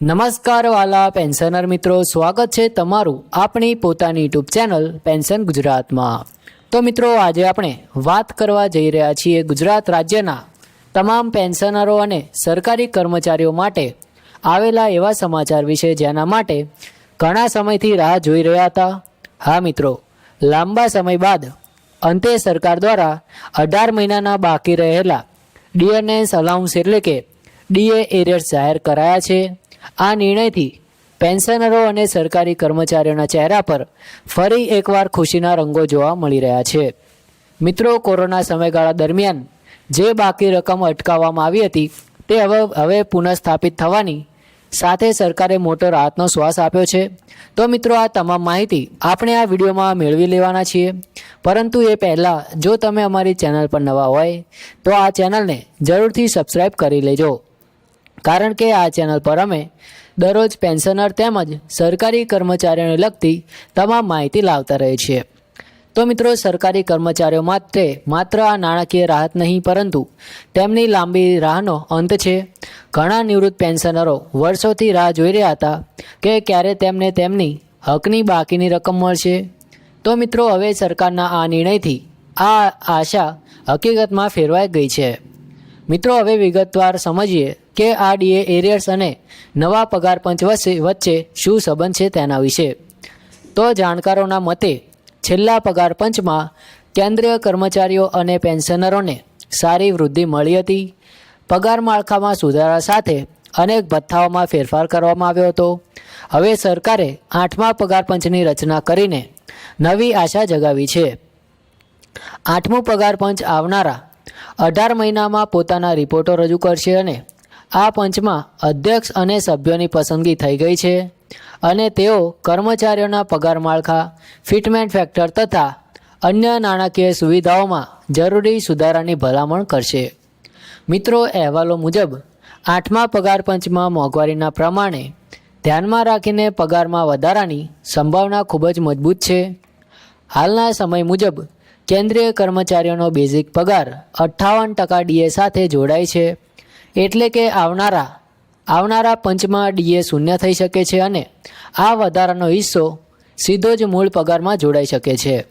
નમસ્કાર વાલા પેન્શનર મિત્રો, સ્વાગત છે તમારું આપણી પોતાની યુટ્યુબ ચેનલ પેન્શન ગુજરાતમાં. તો મિત્રો, આજે આપણે વાત કરવા જઈ રહ્યા છીએ ગુજરાત રાજ્યના તમામ પેન્શનરો અને સરકારી કર્મચારીઓ માટે આવેલા એવા સમાચાર વિશે, જેના માટે ઘણા સમયથી રાહ જોઈ રહ્યા હતા. હા મિત્રો, લાંબા સમય બાદ અંતે સરકાર દ્વારા અઢાર મહિનાના બાકી રહેલા ડીએનએસ અલાઉન્સ એટલે કે ડીએ એરિયર્સ જાહેર કરાયા છે. આ નિર્ણયથી પેન્શનરો અને સરકારી કર્મચારીઓના ચહેરા પર ફરી એકવાર ખુશીના રંગો જોવા મળી રહ્યા છે. મિત્રો, કોરોના સમયગાળા દરમિયાન જે બાકી રકમ અટકાવવામાં આવી હતી, તે હવે હવે પુનઃસ્થાપિત થવાની સાથે સરકારે મોટો રાહતનો શ્વાસ આપ્યો છે. તો મિત્રો, આ તમામ માહિતી આપણે આ વિડીયોમાં મેળવી લેવાના છીએ. પરંતુ એ પહેલાં, જો તમે અમારી ચેનલ પર નવા હોય, તો આ ચેનલને જરૂરથી સબસ્ક્રાઈબ કરી લેજો. કારણ કે આ ચેનલ પર અમે દરરોજ પેન્શનર તેમજ સરકારી કર્મચારીઓને લગતી તમામ માહિતી લાવતા રહીએ છીએ. તો મિત્રો, સરકારી કર્મચારીઓ માટે માત્ર આ નાણાકીય રાહત નહીં, પરંતુ તેમની લાંબી રાહનો અંત છે. ઘણા નિવૃત્ત પેન્શનરો વર્ષોથી રાહ જોઈ રહ્યા હતા કે ક્યારે તેમને તેમની હકની બાકીની રકમ મળશે. તો મિત્રો, હવે સરકારના આ નિર્ણયથી આ આશા હકીકતમાં ફેરવાઈ ગઈ છે. મિત્રો, હવે વિગતવાર સમજીએ કે આ એરિયર્સ અને નવા પગાર પંચ વચ્ચે વચ્ચે શું સંબંધ છે તેના વિશે? તો જાણકારોના મતે, છેલ્લા પગાર પંચમાં કેન્દ્રીય કર્મચારીઓ અને પેન્શનરોને સારી વૃદ્ધિ મળી હતી. પગાર માળખામાં સુધારા સાથે અનેક ભથ્થાઓમાં ફેરફાર કરવામાં આવ્યો હતો. હવે સરકારે આઠમા પગાર પંચની રચના કરીને નવી આશા જગાવી છે. આઠમું પગાર પંચ આવનારા અઢાર મહિનામાં પોતાના રિપોર્ટો રજૂ કરશે અને આ પંચમાં અધ્યક્ષ અને સભ્યોની પસંદગી થઈ ગઈ છે અને તેઓ કર્મચારીઓના પગાર માળખા, ફિટમેન્ટ ફેક્ટર તથા અન્ય નાણાકીય સુવિધાઓમાં જરૂરી સુધારાની ભલામણ કરશે. મિત્રો, અહેવાલો મુજબ, આઠમા પગાર પંચમાં મોંઘવારીના પ્રમાણે ધ્યાનમાં રાખીને પગારમાં વધારાની સંભાવના ખૂબ જ મજબૂત છે. હાલના સમય મુજબ, કેન્દ્રીય કર્મચારીઓનો બેઝિક પગાર અઠ્ઠાવન ટકા ડીએ સાથે જોડાય છે. એટલે કે આવનારા આવનારા પંચમાં ડીએ શૂન્ય થઈ શકે છે અને આ વધારાનો હિસ્સો સીધો જ મૂળ પગારમાં જોડાઈ શકે છે.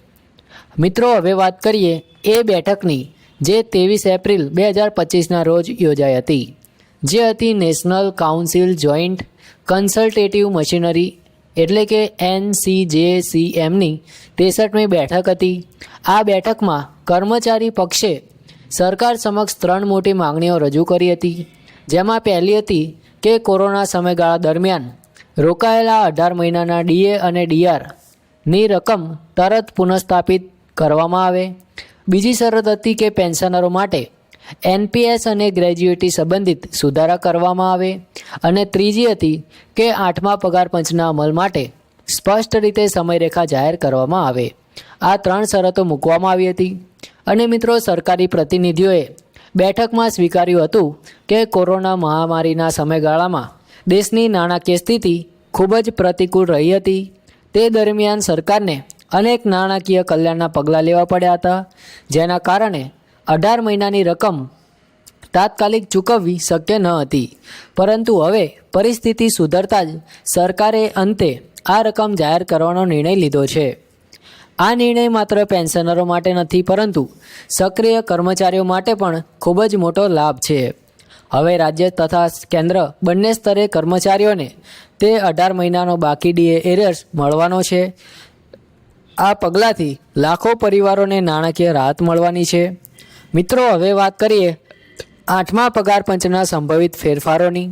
મિત્રો, હવે વાત કરીએ એ બેઠકની જે ત્રેવીસ એપ્રિલ બે હજાર પચીસના રોજ યોજાઈ હતી, જે હતી national council joint consultative machinery એટલે કે એનસીજેસીએમની ત્રેસઠમી બેઠક હતી. આ બેઠકમાં કર્મચારી પક્ષે સરકાર સમક્ષ ત્રણ મોટી માંગણીઓ રજૂ કરી હતી. જેમાં પહેલી હતી કે કોરોના સમયગાળા દરમિયાન રોકાયેલા અઢાર મહિનાના ડીએ અને ડીઆરની રકમ તરત પુનઃસ્થાપિત કરવામાં આવે. બીજી શરત હતી કે પેન્શનરો માટે એનપીએસ અને ગ્રેજ્યુએટી સંબંધિત સુધારા કરવામાં આવે. અને ત્રીજી હતી કે આઠમા પગાર પંચના અમલ માટે સ્પષ્ટ રીતે સમયરેખા જાહેર કરવામાં આવે. આ ત્રણ શરતો મૂકવામાં આવી હતી. અને મિત્રો, સરકારી પ્રતિનિધિઓએ બેઠકમાં સ્વીકાર્યું હતું કે કોરોના મહામારીના સમયગાળામાં દેશની નાણાકીય સ્થિતિ ખૂબ જ પ્રતિકૂળ રહી હતી. તે દરમિયાન સરકારને અનેક નાણાકીય કલ્યાણના પગલાં લેવા પડ્યા હતા, જેના કારણે અઢાર મહિનાની રકમ તાત્કાલિક ચૂકવવી શક્ય ન હતી. પરંતુ હવે પરિસ્થિતિ સુધરતા જ સરકારે અંતે આ રકમ જાહેર કરવાનો નિર્ણય લીધો છે. આ નિર્ણય માત્ર પેન્શનરો માટે નથી, પરંતુ સક્રિય કર્મચારીઓ માટે પણ ખૂબ જ મોટો લાભ છે. હવે રાજ્ય તથા કેન્દ્ર બંને સ્તરે કર્મચારીઓને તે અઢાર મહિનાનો બાકી ડીએ એરિયર્સ મળવાનો છે. આ પગલાંથી લાખો પરિવારોને નાણાકીય રાહત મળવાની છે. મિત્રો, હવે વાત કરીએ આઠમા પગાર પંચના સંભવિત ફેરફારોની.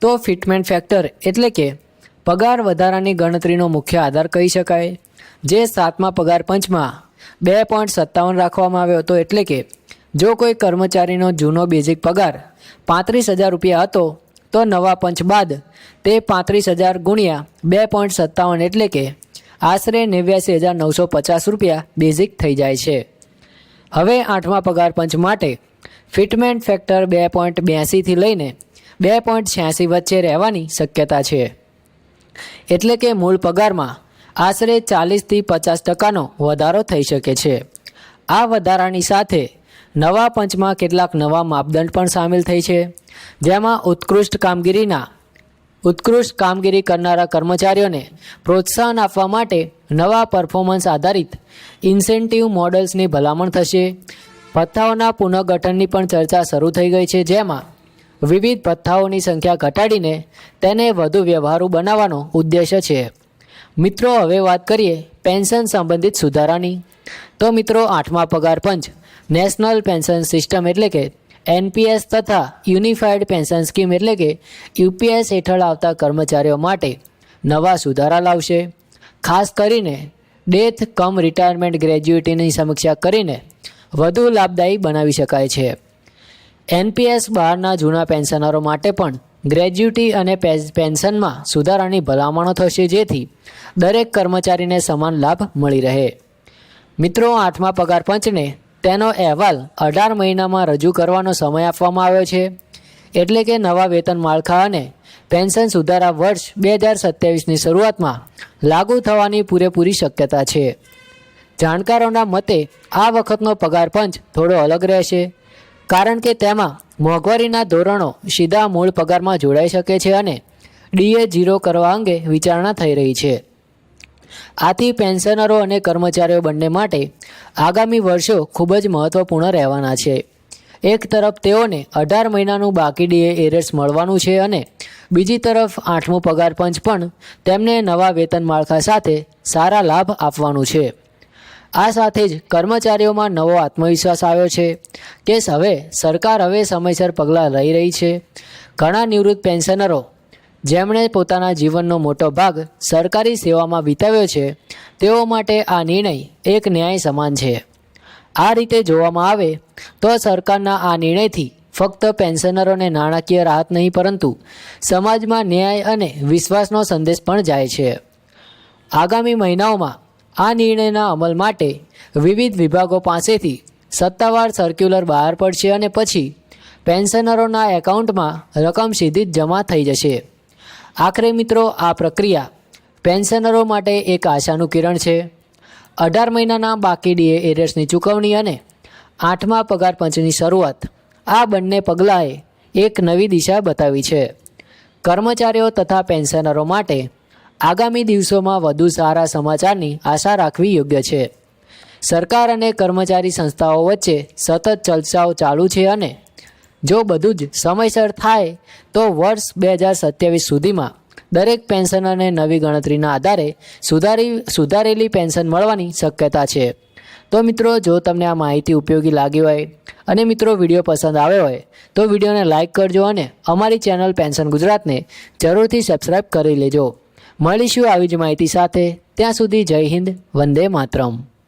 તો ફિટમેન્ટ ફેક્ટર એટલે કે પગાર વધારાની ગણતરીનો મુખ્ય આધાર કહી શકાય. જે સાતમા પગાર પંચમાં બે પોઈન્ટ સત્તાવન રાખવામાં આવ્યો હતો એટલે કે જો કોઈ કર્મચારીનો જૂનો બેઝિક પગાર પાંત્રીસ હજાર રૂપિયા હતો, તો નવા પંચ બાદ તે પાંત્રીસ હજાર ગુણ્યા બે પોઈન્ટ સત્તાવન એટલે કે આશરે નેવ્યાસી હજાર નવસો પચાસ રૂપિયા બેઝિક થઈ જાય છે. હવે આઠમા પગાર પંચ માટે ફિટમેન્ટ ફેક્ટર બે પોઈન્ટ બ્યાસીથી લઈને બે પોઈન્ટ છ્યાસી વચ્ચે રહેવાની શક્યતા છે. એટલે કે મૂળ પગારમાં આશરે ચાલીસથી પચાસ ટકાનો વધારો થઈ શકે છે. આ વધારાની સાથે નવા પંચમાં કેટલાક નવા માપદંડ પણ સામેલ થઈ છે. જેમાં ઉત્કૃષ્ટ કામગીરીના ઉત્કૃષ્ટ કામગીરી કરનારા કર્મચારીઓને પ્રોત્સાહન આપવા માટે નવા પરફોર્મન્સ આધારિત ઇન્સેન્ટિવ મોડલ્સની ભલામણ થશે. ભથ્થાઓના પુનઃગઠનની પણ ચર્ચા શરૂ થઈ ગઈ છે, જેમાં વિવિધ ભથ્થાઓની સંખ્યા ઘટાડીને તેને વધુ વ્યવહારુ બનાવવાનો ઉદ્દેશ્ય છે. મિત્રો, હવે વાત કરીએ પેન્શન સંબંધિત સુધારાની. તો મિત્રો, આઠમા પગાર પંચ, નેશનલ પેન્શન સિસ્ટમ એટલે કે એનપીએસ તથા યુનિફાઈડ પેન્શન સ્કીમ એટલે કે યુપીએસ હેઠળ આવતા કર્મચારીઓ માટે નવા સુધારા લાવશે. ખાસ કરીને ડેથ કમ રિટાયરમેન્ટ ગ્રેજ્યુએટીની સમીક્ષા કરીને વધુ લાભદાયી બનાવી શકાય છે. એનપીએસ બહારના જૂના પેન્શનરો માટે પણ ગ્રેજ્યુટી અને પેન્શનમાં સુધારાની ભલામણો થશે જેથી દરેક કર્મચારીને સમાન લાભ મળી રહે. મિત્રો, આઠમા પગાર પંચને તેનો અહેવાલ અઢાર મહિનામાં રજૂ કરવાનો સમય આપવામાં આવ્યો છે. એટલે કે નવા વેતન માળખા અને પેન્શન સુધારા વર્ષ બે હજાર સત્યાવીસની શરૂઆતમાં લાગુ થવાની પૂરેપૂરી શક્યતા છે. જાણકારોના મતે આ વખતનો પગાર પંચ થોડો અલગ રહેશે. કારણ કે તેમાં મોંઘવારીના ધોરણો સીધા મૂળ પગારમાં જોડાઈ શકે છે અને ડીએ ઝીરો કરવા અંગે વિચારણા થઈ રહી છે. આથી પેન્શનરો અને કર્મચારીઓ બંને માટે આગામી વર્ષો ખૂબ જ મહત્વપૂર્ણ રહેવાના છે. એક તરફ તેઓને અઢાર મહિનાનું બાકી ડીએ એરેટ્સ મળવાનું છે અને બીજી તરફ આઠમું પગાર પંચ પણ તેમને નવા વેતન માળખા સાથે સારા લાભ આપવાનું છે. આ સાથે જ કર્મચારીઓમાં નવો આત્મવિશ્વાસ આવ્યો છે. કે હવે સરકાર હવે સમયસર પગલાં લઈ રહી છે. ઘણા નિવૃત્ત પેન્શનરો, જેમણે પોતાના જીવનનો મોટો ભાગ સરકારી સેવામાં વિતાવ્યો છે, તેઓ માટે આ નિર્ણય એક ન્યાય સમાન છે. આ રીતે જોવામાં આવે તો સરકારના આ નિર્ણયથી ફક્ત પેન્શનરોને નાણાકીય રાહત નહીં, પરંતુ સમાજમાં ન્યાય અને વિશ્વાસનો સંદેશ પણ જાય છે. આગામી મહિનાઓમાં આ નિર્ણયના અમલ માટે વિવિધ વિભાગો પાસેથી સત્તાવાર સર્ક્યુલર બહાર પડશે અને પછી પેન્શનરોના એકાઉન્ટમાં રકમ સીધી જ જમા થઈ જશે. આખરે મિત્રો, આ પ્રક્રિયા પેન્શનરો માટે એક આશાનું કિરણ છે. અઢાર મહિનાના બાકી ડીએ એરિયર્સની ચૂકવણી અને આઠમા પગાર પંચની શરૂઆત, આ બંને પગલાંએ એક નવી દિશા બતાવી છે. કર્મચારીઓ તથા પેન્શનરો માટે આગામી દિવસોમાં વધુ સારા સમાચારની આશા રાખવી યોગ્ય છે. સરકાર અને કર્મચારી સંસ્થાઓ વચ્ચે સતત ચર્ચાઓ ચાલુ છે અને જો બધું જ સમયસર થાય, તો વર્ષ બે હજાર સત્યાવીસ સુધીમાં દરેક પેન્શનરને નવી ગણતરીના આધારે સુધારી, સુધારેલી પેન્શન મળવાની શક્યતા છે. તો મિત્રો, જો તમને આ માહિતી ઉપયોગી લાગી હોય અને મિત્રો વીડિયો પસંદ આવ્યો હોય, તો વિડીયોને લાઇક કરજો અને અમારી ચેનલ પેન્શન ગુજરાતને જરૂરથી સબસ્ક્રાઈબ કરી લેજો. મળીશું આવી જ માહિતી સાથે. ત્યાં સુધી જય હિન્દ વંદે માતરમ.